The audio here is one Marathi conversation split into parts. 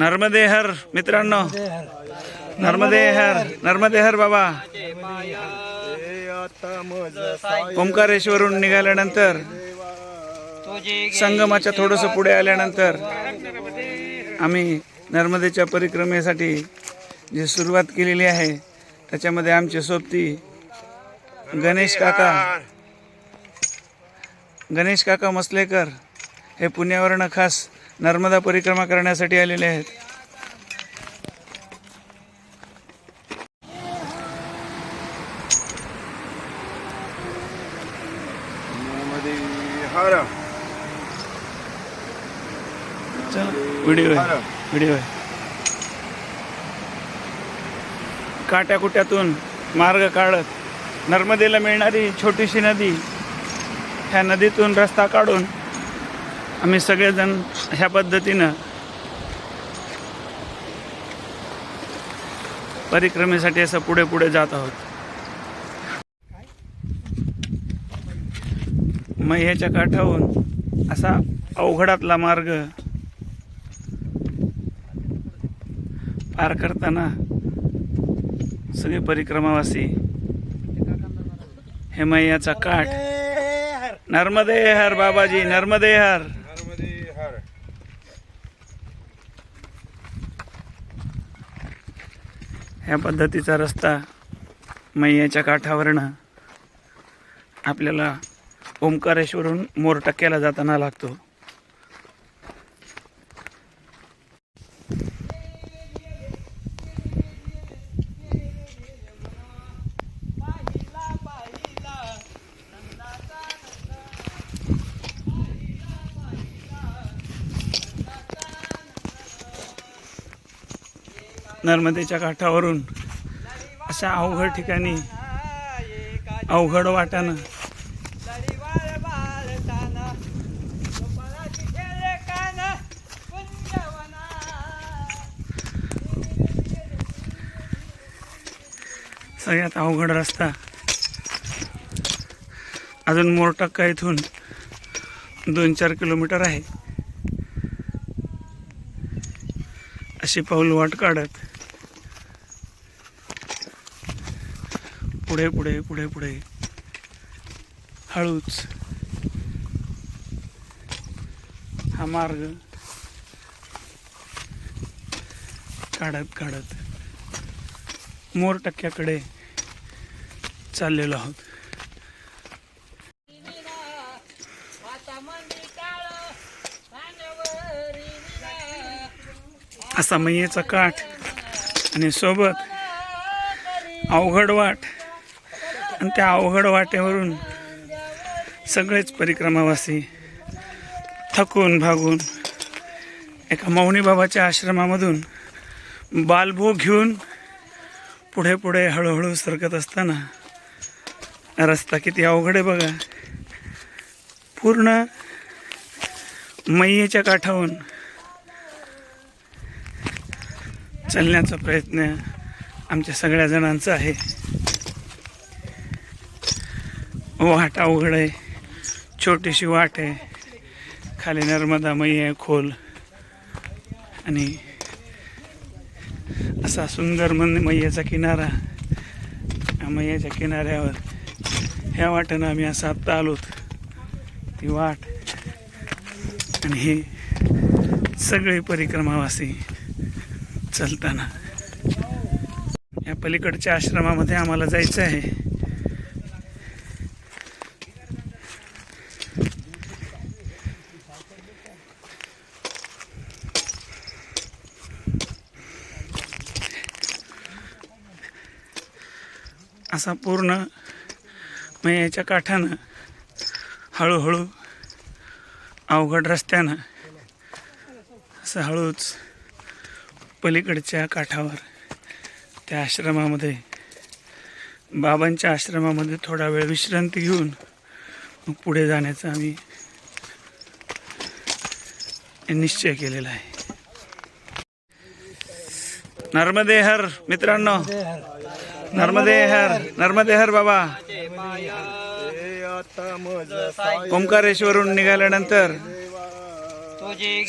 नर्मदेहर मित्रांनो. नर्मदेहर नर्मदेहर बाबा. ओंकारेश्वरून निघाल्यानंतर संगमाच्या थोडस पुढे आल्यानंतर आम्ही नर्मदेच्या परिक्रमेसाठी जी सुरुवात केलेली आहे त्याच्यामध्ये आमचे सोबती गणेश काका गणेश काका मसलेकर हे पुण्यावरनं खास नर्मदा परिक्रमा करण्यासाठी आलेले आहेत. व्हिडिओ व्हिडिओ काट्याकुट्यातून मार्ग काढत नर्मदेला मिळणारी छोटीशी नदी ह्या नदीतून रस्ता काढून आम्ही सगळेजण ह्या पद्धतीनं परिक्रमेसाठी असं पुढे पुढे जात आहोत. मैयाच्या काठाहून असा अवघडातला मार्ग पार करताना सगळे परिक्रमावासी हे मैयाचा काठ. नर्मदे हर बाबाजी नर्मदे हर नर्मदे हर ह्या पद्धतीचा रस्ता मैयाच्या काठावरनं आपल्याला ओंकारेश्वरून मोरटक्क्याला जाताना लागतो. नर्मदेच्या काठावरून अशा अवघड ठिकाणी अवघड वाटानं सगळ्यात अवघड रस्ता. अजून मोरटक्का इथून दोन चार किलोमीटर आहे. अशी पाऊल वाट काढत पुढे पुढे पुढे पुढे. हळूच. हा मार्ग. काढत काढत. मोर टक्क्याकडे चाललेलो आहोत. असा मैयेचा काठ आणि सोबत अवघड वाट आणि त्या अवघड वाटेवरून सगळेच परिक्रमावासी थकून भागून एका मौनी बाबाच्या आश्रमामधून बालभोग घेऊन पुढे पुढे हळूहळू सरकत असताना रस्ता किती अवघड आहे बघा. पूर्ण मैयेच्या काठाहून चालण्याचा प्रयत्न आमच्या सगळ्या जणांचा आहे. वाट अवघड आहे. छोटीशी वाट आहे. खाली नर्मदामयी आहे खोल. आणि असा सुंदर मन मैयाचा किनारा. मैयाच्या किनाऱ्यावर ह्या वाटेनं आम्ही असं आत्ता आलोत. ती वाट आणि हे सगळे परिक्रमावासी चालताना. या पलीकडच्या आश्रमामध्ये आम्हाला जायचं आहे. असा पूर्ण मैयाच्या काठानं हळूहळू अवघड रस्त्यानं असं हळूच पलीकडच्या काठावर त्या आश्रमामध्ये बाबांच्या आश्रमामध्ये थोडा वेळ विश्रांती घेऊन मग पुढे जाण्याचा आम्ही निश्चय केलेला आहे. नर्मदे हर मित्रांनो नर्मदे हर नर्मदे हर बाबा. ओंकारेश्वरून निघाल्यानंतर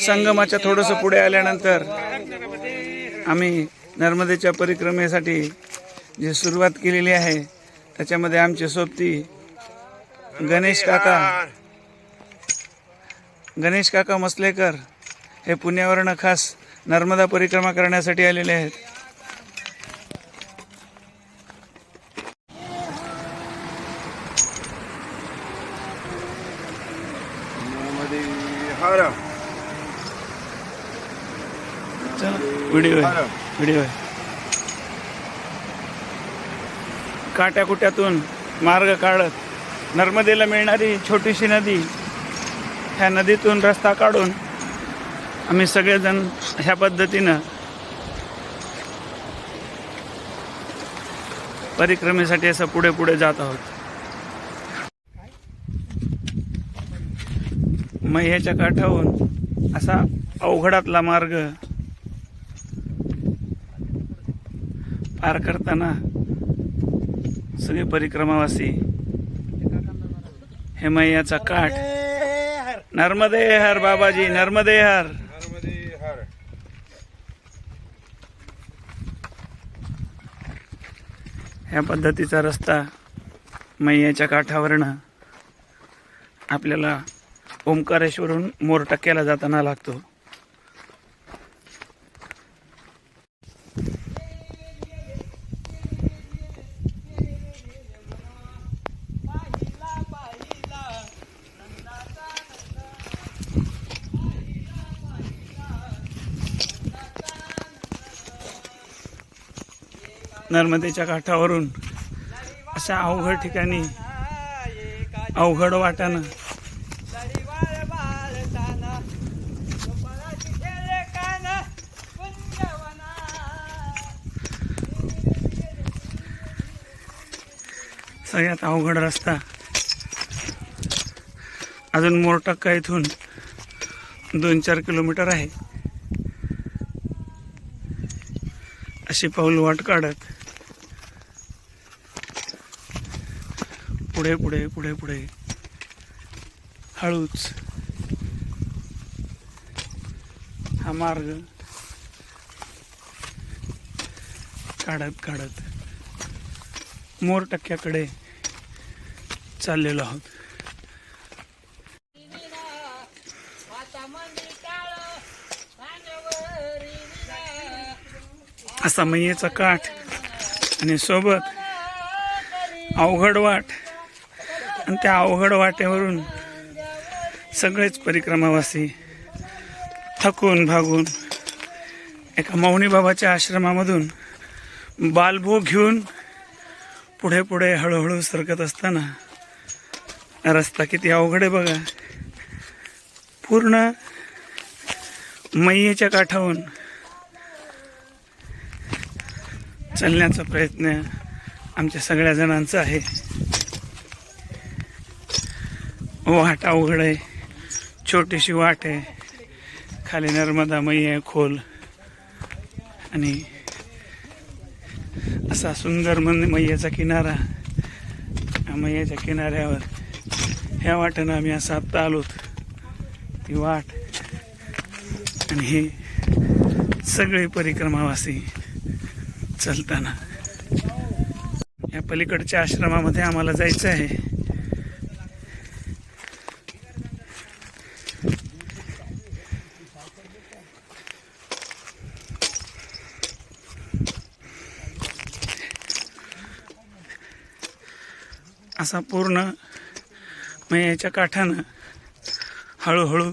संगमाच्या थोडंसं पुढे आल्यानंतर आम्ही नर्मदेच्या परिक्रमेसाठी जी सुरुवात केलेली आहे त्याच्यामध्ये आमचे सोबती गणेश काका गणेश काका मसलेकर हे पुण्यावरनं खास नर्मदा परिक्रमा करण्यासाठी आलेले आहेत नर्मदे हर चला व्हिडिओ आहे. व्हिडिओ आहे. काट्याकुट्यातून मार्ग काढत नर्मदेला मिळणारी छोटीशी नदी ह्या नदीतून रस्ता काढून आम्ही सगळेजण ह्या पद्धतीनं परिक्रमेसाठी असं पुढे पुढे जात आहोत. मैयाच्या काठाहून असा अवघडातला मार्ग पार करताना सगळे परिक्रमावासी हे मैयाचा काठ नर्मदे हर बाबाजी नर्मदे हर नर्मदे हर ह्या पद्धतीचा रस्ता मैयाच्या काठावरनं आपल्याला ओंकारेश्वरून मोरटक्क्याला जाताना लागतो. नर्मदेच्या काठावरून अशा अवघड ठिकाणी अवघड वाटानं सगळ्यात अवघड रस्ता. अजून मोरटक्का इथून दोन चार किलोमीटर आहे. अशी पाऊल वाट काढत पुढे पुढे पुढे पुढे. हळूच. हा मार्ग. काढत काढत. मोर टक्क्याकडे चाललेलो आहोत. असा मैयेचा काठ आणि सोबत अवघड वाट आणि त्या अवघड वाटेवरून सगळेच परिक्रमावासी थकून भागून एका मौनी बाबाच्या आश्रमामधून बालभोग घेऊन पुढे पुढे हळूहळू सरकत असताना रस्ता किती अवघड आहे बघा. पूर्ण मैयेच्या काठाहून चालण्याचा प्रयत्न आमच्या सगळ्या जणांचा आहे. वाट अवघड आहे. छोटीशी वाट आहे. खाली नर्मदा आहे खोल. आणि असा सुंदर मन मैयाचा किनारा. मैयाच्या किनाऱ्यावर ह्या वाटेनं आम्ही असा आत्ता आलोत. ती वाट आणि हे सगळे परिक्रमावासी चलताना. या पलीकडच्या आश्रमामध्ये आम्हाला जायचं आहे. असा पूर्ण मैयाच्या काठानं हळूहळू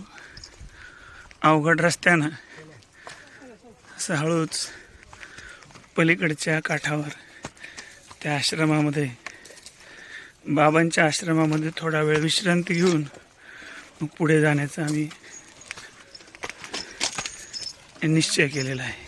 अवघड रस्त्यानं असं हळूच पलीकडच्या काठावर त्या आश्रमामध्ये बाबांच्या आश्रमामध्ये थोडा वेळ विश्रांती घेऊन मग पुढे जाण्याचा आम्ही निश्चय केलेला आहे.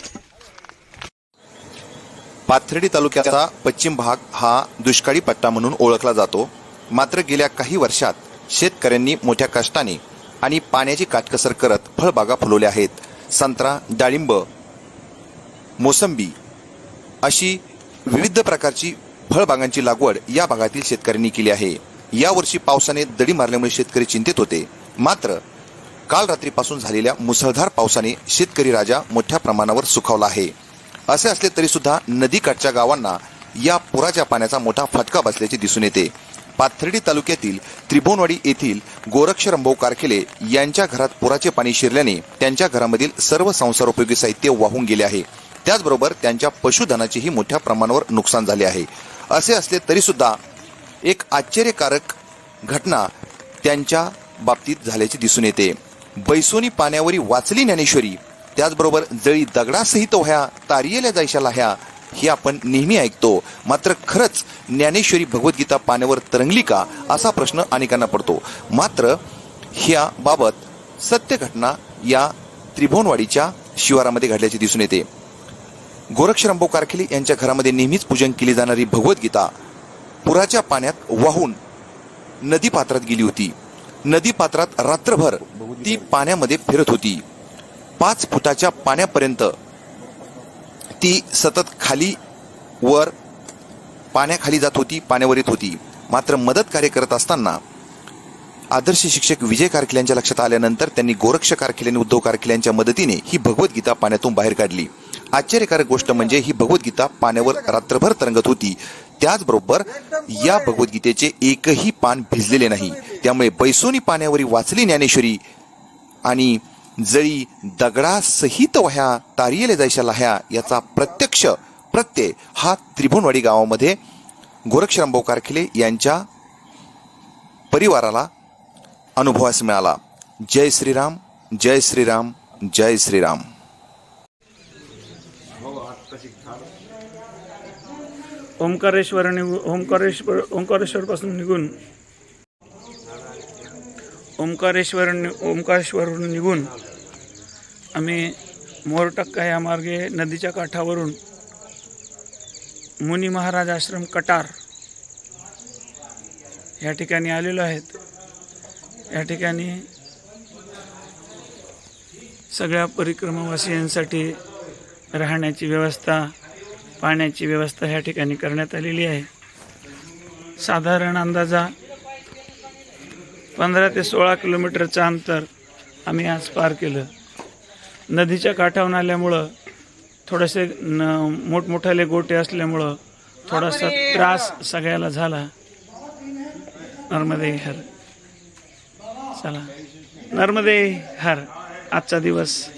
पाथर्डी तालुक्याचा पश्चिम भाग हा दुष्काळी पट्टा म्हणून ओळखला जातो. मात्र गेल्या काही वर्षात शेतकऱ्यांनी मोठ्या कष्टाने आणि पाण्याची काटकसर करत फळबागा फुलवल्या आहेत. संत्रा डाळिंब मोसंबी अशी विविध प्रकारची फळबागांची लागवड या भागातील शेतकऱ्यांनी केली आहे. यावर्षी पावसाने दडी मारल्यामुळे शेतकरी चिंतित होते. मात्र काल रात्रीपासून झालेल्या मुसळधार पावसाने शेतकरी राजा मोठ्या प्रमाणावर सुखावला आहे. असे असले तरी सुद्धा नदीकाठच्या गावांना या पुराच्या पाण्याचा मोठा फटका बसल्याचे दिसून येते. पाथर्डी तालुक्यातील त्रिभुवनवाडी येथील गोरक्षरंभाऊ कारखेले यांच्या घरात पुराचे पाणी शिरल्याने त्यांच्या घरामधील सर्व संसारोपयोगी साहित्य वाहून गेले आहे. त्याचबरोबर त्यांच्या पशुधनाचेही मोठ्या प्रमाणावर नुकसान झाले आहे. असे असले तरी सुद्धा एक आश्चर्यकारक घटना त्यांच्या बाबतीत झाल्याचे दिसून येते. बैसोनी पाण्यावरी वाचली ज्ञानेश्वरी त्याचबरोबर जळी दगडासहित ह्या तारियेल्या जायशाला ह्या हे आपण नेहमी ऐकतो. मात्र खरंच ज्ञानेश्वरी भगवद्गीता पाण्यावर तरंगली का असा प्रश्न अनेकांना पडतो. मात्र ह्या बाबत सत्य घटना या त्रिभुवनवाडीच्या शिवारामध्ये घडल्याचे दिसून येते. गोरक्षरंभो कारखिले यांच्या घरामध्ये नेहमीच पूजन केली जाणारी भगवद्गीता पुराच्या पाण्यात वाहून नदी पात्रात गेली होती. नदी पात्रात रात्रभर ती पाण्यामध्ये फिरत होती. पाच फुटाच्या पाण्यापर्यंत ती सतत खाली वर पाण्याखाली जात होती पाण्यावर येत होती. मात्र मदत कार्य करत असताना आदर्श शिक्षक विजय कारखिले यांच्या लक्षात आल्यानंतर त्यांनी गोरक्ष कारखिले आणि उद्धव कारखिले यांच्या मदतीने ही भगवद्गीता पाण्यातून बाहेर काढली. आश्चर्यकारक गोष्ट म्हणजे ही भगवद्गीता पाण्यावर रात्रभर तरंगत होती. त्याचबरोबर या भगवद्गीतेचे एकही पान भिजलेले नाही. त्यामुळे बैसोनी पाण्यावरी वाचली ज्ञानेश्वरी आणि जळी दगडासहित वह्या तारियले जायच्या लाह्या याचा प्रत्यक्ष प्रत्यय हा त्रिभुवनवाडी गावामध्ये गोरक्षरामभाऊ कारखिले यांच्या परिवाराला अनुभवास मिळाला. जय श्रीराम जय श्रीराम जय श्रीराम. ओंकारेश्वर ओंकारेश्वर ओंकारेश्वरपासून निघून ओंकारेश्वर नि- निघून आम्ही मोरटक्का या मार्गे नदीच्या काठावरून मुनी महाराज आश्रम कटार या ठिकाणी आलेलो आहेत. या ठिकाणी सगळ्या परिक्रमावासियांसाठी राहण्याची व्यवस्था पाण्याची व्यवस्था ह्या ठिकाणी करण्यात आलेली आहे. साधारण अंदाजा पंधरा ते सोळा किलोमीटरचं अंतर आम्ही आज पार केलं. नदीच्या काठावरून आल्यामुळं थोडेसे न मोठमोठाले गोटे असल्यामुळं थोडासा त्रास सगळ्याला झाला. नर्मदे हर. चला. नर्मदे हर. आजचा दिवस